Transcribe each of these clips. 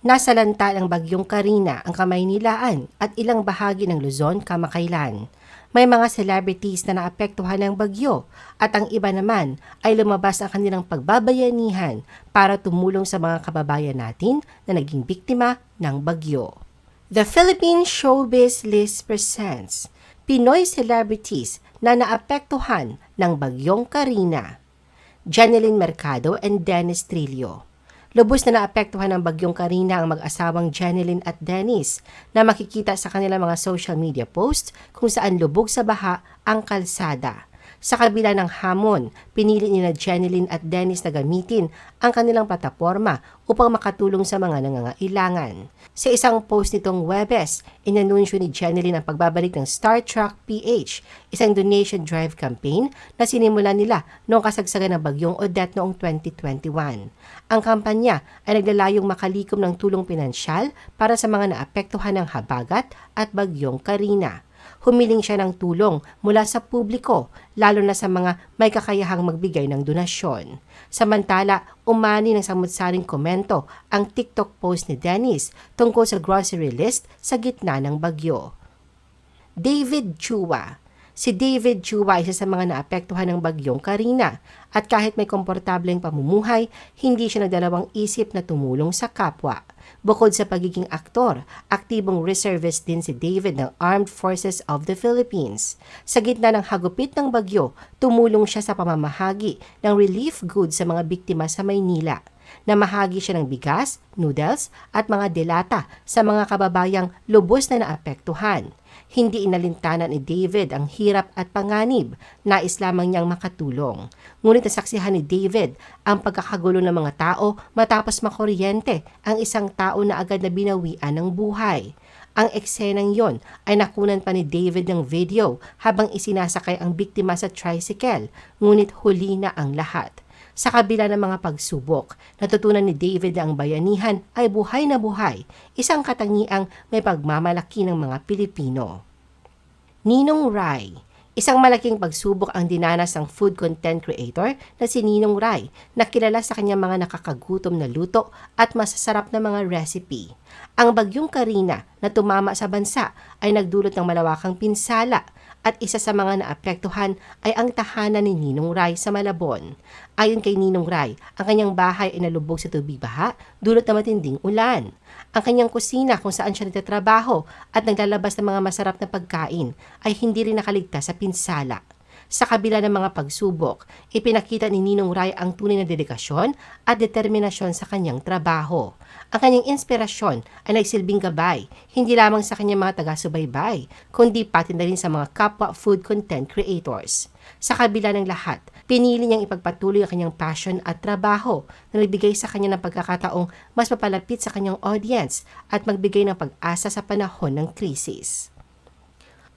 Nasalanta ng bagyong Karina ang Kamaynilaan at ilang bahagi ng Luzon kamakailan. May mga celebrities na naapektuhan ng bagyo at ang iba naman ay lumabas ang kanilang pagbabayanihan para tumulong sa mga kababayan natin na naging biktima ng bagyo. The Philippine Showbiz List presents Pinoy celebrities na naapektuhan ng bagyong Karina. Janeline Mercado and Dennis Trillo. Lubos na naapektuhan ng bagyong Karina ang mag-asawang Janeline at Dennis na makikita sa kanilang mga social media posts kung saan lubog sa baha ang kalsada. Sa kabila ng hamon, pinili ni na Janeline at Dennis na gamitin ang kanilang plataforma upang makatulong sa mga nangangailangan. Sa isang post nitong Webes, inanunsyo ni Janeline ang pagbabalik ng Star Trek PH, isang donation drive campaign na sinimulan nila noong kasagsagan ng bagyong Odette noong 2021. Ang kampanya ay naglalayong makalikom ng tulong pinansyal para sa mga naapektuhan ng habagat at bagyong Karina humiling siya ng tulong mula sa publiko, lalo na sa mga may kakayahang magbigay ng donasyon. Samantala, umani ng samutsaring komento ang TikTok post ni Dennis tungkol sa grocery list sa gitna ng bagyo. David Chua Si David Chua isa sa mga naapektuhan ng bagyong Karina at kahit may komportableng pamumuhay, hindi siya nagdalawang isip na tumulong sa kapwa. Bukod sa pagiging aktor, aktibong reservist din si David ng Armed Forces of the Philippines. Sa gitna ng hagupit ng bagyo, tumulong siya sa pamamahagi ng relief goods sa mga biktima sa Maynila. Namahagi siya ng bigas, noodles at mga delata sa mga kababayang lubos na naapektuhan. Hindi inalintanan ni David ang hirap at panganib, nais lamang niyang makatulong. Ngunit nasaksihan ni David ang pagkakagulo ng mga tao matapos makuryente ang isang tao na agad na binawian ng buhay. Ang eksenang yon ay nakunan pa ni David ng video habang isinasakay ang biktima sa tricycle, ngunit huli na ang lahat. Sa kabila ng mga pagsubok, natutunan ni David na ang bayanihan ay buhay na buhay, isang katangiang may pagmamalaki ng mga Pilipino. Ninong Rai Isang malaking pagsubok ang dinanas ng food content creator na si Ninong Rai na kilala sa kanyang mga nakakagutom na luto at masasarap na mga recipe. Ang bagyong Karina na tumama sa bansa ay nagdulot ng malawakang pinsala at isa sa mga naapektuhan ay ang tahanan ni Ninong Rai sa Malabon. Ayon kay Ninong Rai, ang kanyang bahay ay nalubog sa tubig baha dulot ng matinding ulan. Ang kanyang kusina kung saan siya nagtatrabaho at naglalabas ng mga masarap na pagkain ay hindi rin nakaligtas sa pinsala. Sa kabila ng mga pagsubok, ipinakita ni Ninong Rai ang tunay na dedikasyon at determinasyon sa kanyang trabaho. Ang kanyang inspirasyon ay nagsilbing gabay, hindi lamang sa kanyang mga taga-subaybay, kundi pati na rin sa mga kapwa food content creators. Sa kabila ng lahat, pinili niyang ipagpatuloy ang kanyang passion at trabaho na nagbigay sa kanya ng pagkakataong mas mapalapit sa kanyang audience at magbigay ng pag-asa sa panahon ng krisis.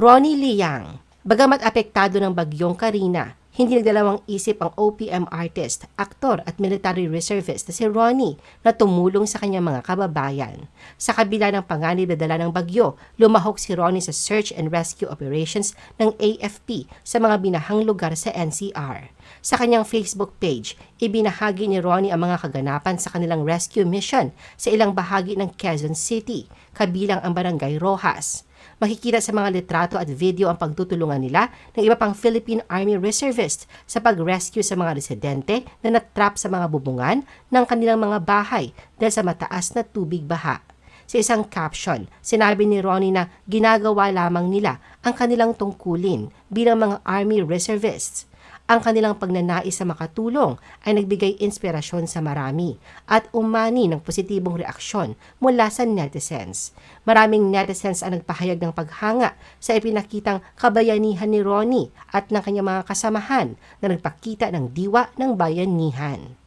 Ronnie Liang Bagamat apektado ng bagyong Karina, hindi nagdalawang isip ang OPM artist, aktor at military reservist na si Ronnie na tumulong sa kanyang mga kababayan. Sa kabila ng panganib na dala ng bagyo, lumahok si Ronnie sa search and rescue operations ng AFP sa mga binahang lugar sa NCR. Sa kanyang Facebook page, ibinahagi ni Ronnie ang mga kaganapan sa kanilang rescue mission sa ilang bahagi ng Quezon City, kabilang ang Barangay Rojas. Makikita sa mga litrato at video ang pagtutulungan nila ng iba pang Philippine Army Reservists sa pag-rescue sa mga residente na natrap sa mga bubungan ng kanilang mga bahay dahil sa mataas na tubig baha. Sa isang caption, sinabi ni Ronnie na ginagawa lamang nila ang kanilang tungkulin bilang mga Army Reservists ang kanilang pagnanais sa makatulong ay nagbigay inspirasyon sa marami at umani ng positibong reaksyon mula sa netizens. Maraming netizens ang nagpahayag ng paghanga sa ipinakitang kabayanihan ni Ronnie at ng kanyang mga kasamahan na nagpakita ng diwa ng bayanihan.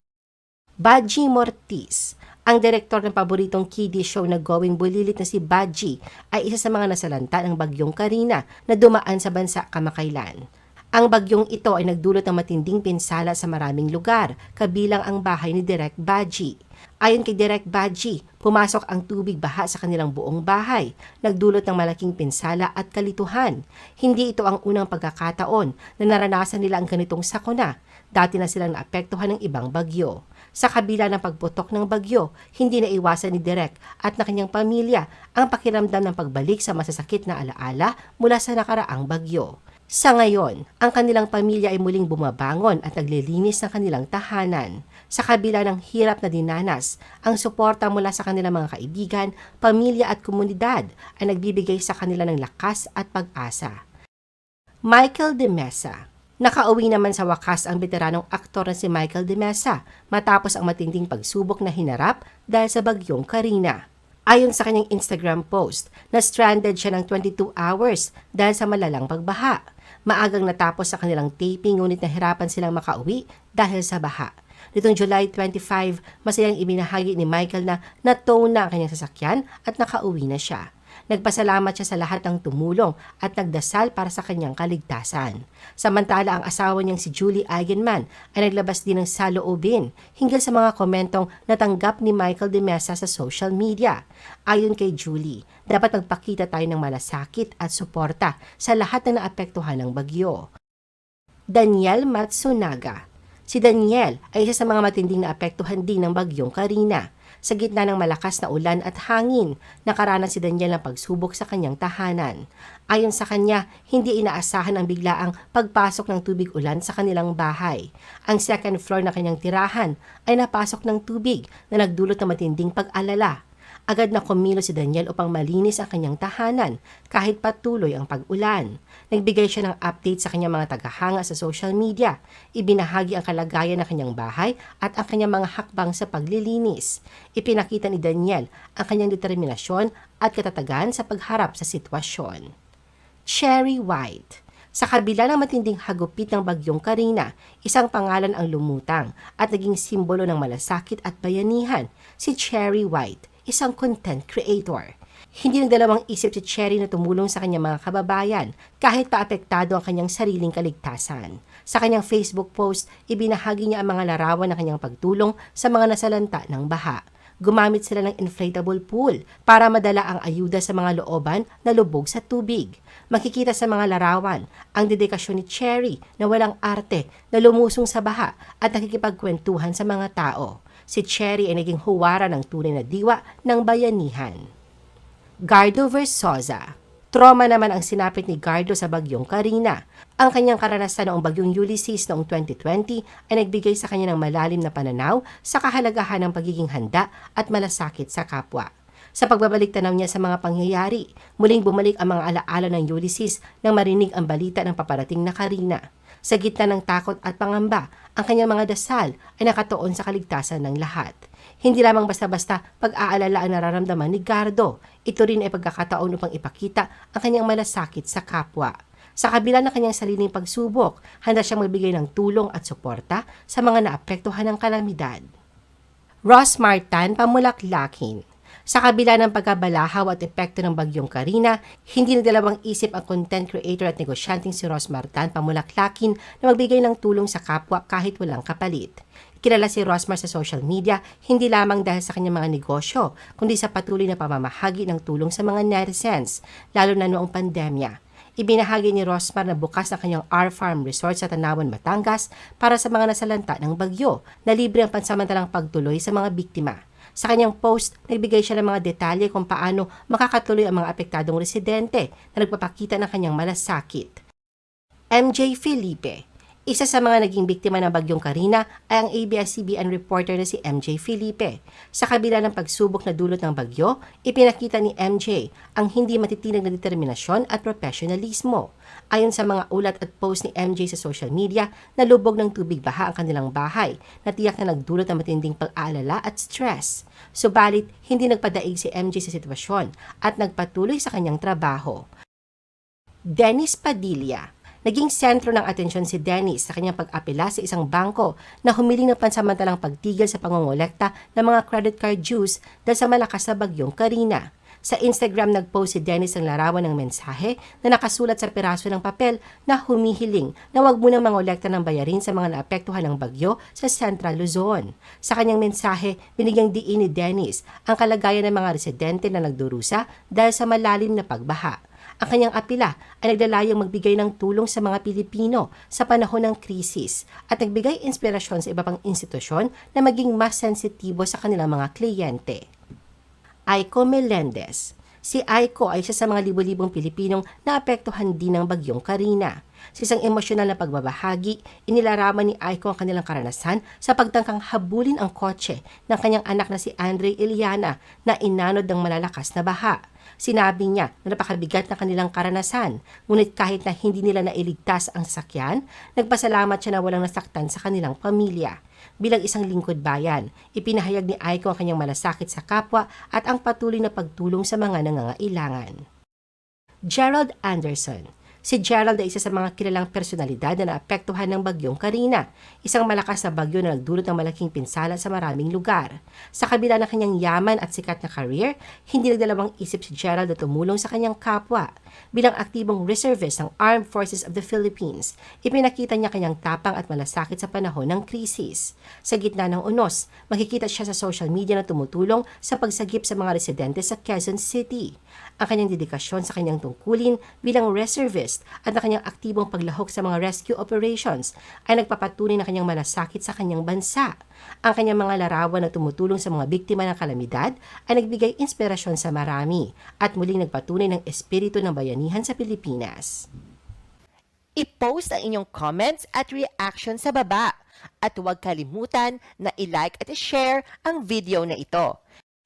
Baji Mortiz ang direktor ng paboritong kiddie show na Going Bulilit na si Baji ay isa sa mga nasalanta ng bagyong Karina na dumaan sa bansa kamakailan. Ang bagyong ito ay nagdulot ng matinding pinsala sa maraming lugar, kabilang ang bahay ni Direk Baji. Ayon kay Direk Baji, pumasok ang tubig baha sa kanilang buong bahay, nagdulot ng malaking pinsala at kalituhan. Hindi ito ang unang pagkakataon na naranasan nila ang ganitong sakuna. Dati na silang naapektuhan ng ibang bagyo. Sa kabila ng pagputok ng bagyo, hindi na iwasan ni Direk at na kanyang pamilya ang pakiramdam ng pagbalik sa masasakit na alaala mula sa nakaraang bagyo. Sa ngayon, ang kanilang pamilya ay muling bumabangon at naglilinis ng kanilang tahanan. Sa kabila ng hirap na dinanas, ang suporta mula sa kanilang mga kaibigan, pamilya at komunidad ay nagbibigay sa kanila ng lakas at pag-asa. Michael De Mesa Nakauwi naman sa wakas ang veteranong aktor na si Michael De Mesa matapos ang matinding pagsubok na hinarap dahil sa bagyong Karina. Ayon sa kanyang Instagram post, na stranded siya ng 22 hours dahil sa malalang pagbaha. Maagang natapos sa kanilang taping ngunit nahirapan silang makauwi dahil sa baha. Nitong July 25, masayang ibinahagi ni Michael na natow na ang kanyang sasakyan at nakauwi na siya. Nagpasalamat siya sa lahat ng tumulong at nagdasal para sa kanyang kaligtasan. Samantala ang asawa niyang si Julie Eigenman ay naglabas din ng saloobin hinggil sa mga komentong natanggap ni Michael de Mesa sa social media. Ayon kay Julie, dapat magpakita tayo ng malasakit at suporta sa lahat na naapektuhan ng bagyo. Daniel Matsunaga Si Daniel ay isa sa mga matinding naapektuhan din ng bagyong Karina. Sa gitna ng malakas na ulan at hangin, nakaranas si Daniel ng pagsubok sa kanyang tahanan. Ayon sa kanya, hindi inaasahan ang biglaang pagpasok ng tubig ulan sa kanilang bahay. Ang second floor na kanyang tirahan ay napasok ng tubig na nagdulot ng matinding pag-alala. Agad na kumilo si Daniel upang malinis ang kanyang tahanan kahit patuloy ang pag-ulan. Nagbigay siya ng update sa kanyang mga tagahanga sa social media. Ibinahagi ang kalagayan ng kanyang bahay at ang kanyang mga hakbang sa paglilinis. Ipinakita ni Daniel ang kanyang determinasyon at katatagan sa pagharap sa sitwasyon. Cherry White sa kabila ng matinding hagupit ng bagyong Karina, isang pangalan ang lumutang at naging simbolo ng malasakit at bayanihan, si Cherry White, isang content creator. Hindi nagdalawang isip si Cherry na tumulong sa kanyang mga kababayan kahit paapektado ang kanyang sariling kaligtasan. Sa kanyang Facebook post, ibinahagi niya ang mga larawan ng kanyang pagtulong sa mga nasalanta ng baha. Gumamit sila ng inflatable pool para madala ang ayuda sa mga looban na lubog sa tubig. Makikita sa mga larawan ang dedikasyon ni Cherry na walang arte na lumusong sa baha at nakikipagkwentuhan sa mga tao. Si Cherry ay naging huwara ng tunay na diwa ng bayanihan. Gardo Versosa Trauma naman ang sinapit ni Gardo sa bagyong Karina. Ang kanyang karanasan noong bagyong Ulysses noong 2020 ay nagbigay sa kanya ng malalim na pananaw sa kahalagahan ng pagiging handa at malasakit sa kapwa. Sa pagbabalik tanaw niya sa mga pangyayari, muling bumalik ang mga alaala ng Ulysses nang marinig ang balita ng paparating na Karina. Sa gitna ng takot at pangamba, ang kanyang mga dasal ay nakatuon sa kaligtasan ng lahat. Hindi lamang basta-basta pag-aalala ang nararamdaman ni Gardo. Ito rin ay pagkakataon upang ipakita ang kanyang malasakit sa kapwa. Sa kabila ng kanyang sariling pagsubok, handa siyang magbigay ng tulong at suporta sa mga naapektuhan ng kalamidad. Ross Martin, Pamulaklakin sa kabila ng pagkabalahaw at epekto ng bagyong Karina, hindi nagdalawang isip ang content creator at negosyanteng si Ross Martan pamulaklakin na magbigay ng tulong sa kapwa kahit walang kapalit. Kilala si Rosmar sa social media hindi lamang dahil sa kanyang mga negosyo, kundi sa patuloy na pamamahagi ng tulong sa mga netizens, lalo na noong pandemya. Ibinahagi ni Rosmar na bukas ang kanyang R-Farm Resort sa Tanawan, Batangas para sa mga nasalanta ng bagyo na libre ang pansamantalang pagtuloy sa mga biktima. Sa kanyang post, nagbigay siya ng mga detalye kung paano makakatuloy ang mga apektadong residente na nagpapakita ng kanyang malasakit. MJ Felipe isa sa mga naging biktima ng bagyong Karina ay ang ABS-CBN reporter na si MJ Felipe. Sa kabila ng pagsubok na dulot ng bagyo, ipinakita ni MJ ang hindi matitinag na determinasyon at profesionalismo. Ayon sa mga ulat at post ni MJ sa social media, nalubog ng tubig baha ang kanilang bahay na tiyak na nagdulot ng matinding pag-aalala at stress. Subalit, hindi nagpadaig si MJ sa sitwasyon at nagpatuloy sa kanyang trabaho. Dennis Padilla Naging sentro ng atensyon si Dennis sa kanyang pag-apela sa isang bangko na humiling ng pansamantalang pagtigil sa pangongolekta ng mga credit card dues dahil sa malakas na bagyong Karina. Sa Instagram nag-post si Dennis ng larawan ng mensahe na nakasulat sa piraso ng papel na humihiling na huwag munang mangolekta ng bayarin sa mga naapektuhan ng bagyo sa Central Luzon. Sa kanyang mensahe, binigyang diin ni Dennis ang kalagayan ng mga residente na nagdurusa dahil sa malalim na pagbaha. Ang kanyang apila ay naglalayong magbigay ng tulong sa mga Pilipino sa panahon ng krisis at nagbigay inspirasyon sa iba pang institusyon na maging mas sensitibo sa kanilang mga kliyente. Aiko Melendez. Si Aiko ay isa sa mga libo-libong Pilipinong naapektuhan din ng bagyong Karina. Sa isang emosyonal na pagbabahagi, inilaraman ni Aiko ang kanilang karanasan sa pagtangkang habulin ang kotse ng kanyang anak na si Andre Iliana na inanod ng malalakas na baha. Sinabi niya na napakabigat na kanilang karanasan, ngunit kahit na hindi nila nailigtas ang sasakyan, nagpasalamat siya na walang nasaktan sa kanilang pamilya. Bilang isang lingkod bayan, ipinahayag ni Aiko ang kanyang malasakit sa kapwa at ang patuloy na pagtulong sa mga nangangailangan. Gerald Anderson Si Gerald ay isa sa mga kilalang personalidad na naapektuhan ng bagyong Karina, isang malakas na bagyo na nagdulot ng malaking pinsala sa maraming lugar. Sa kabila ng kanyang yaman at sikat na career, hindi nagdalawang isip si Gerald na tumulong sa kanyang kapwa. Bilang aktibong reservist ng Armed Forces of the Philippines, ipinakita niya kanyang tapang at malasakit sa panahon ng krisis. Sa gitna ng unos, makikita siya sa social media na tumutulong sa pagsagip sa mga residente sa Quezon City. Ang kanyang dedikasyon sa kanyang tungkulin bilang reservist at ang kanyang aktibong paglahok sa mga rescue operations ay nagpapatunay na kanyang malasakit sa kanyang bansa. Ang kanyang mga larawan na tumutulong sa mga biktima ng kalamidad ay nagbigay inspirasyon sa marami at muling nagpatunay ng espiritu ng bayanihan sa Pilipinas. I-post ang inyong comments at reaction sa baba. At huwag kalimutan na i-like at i-share ang video na ito.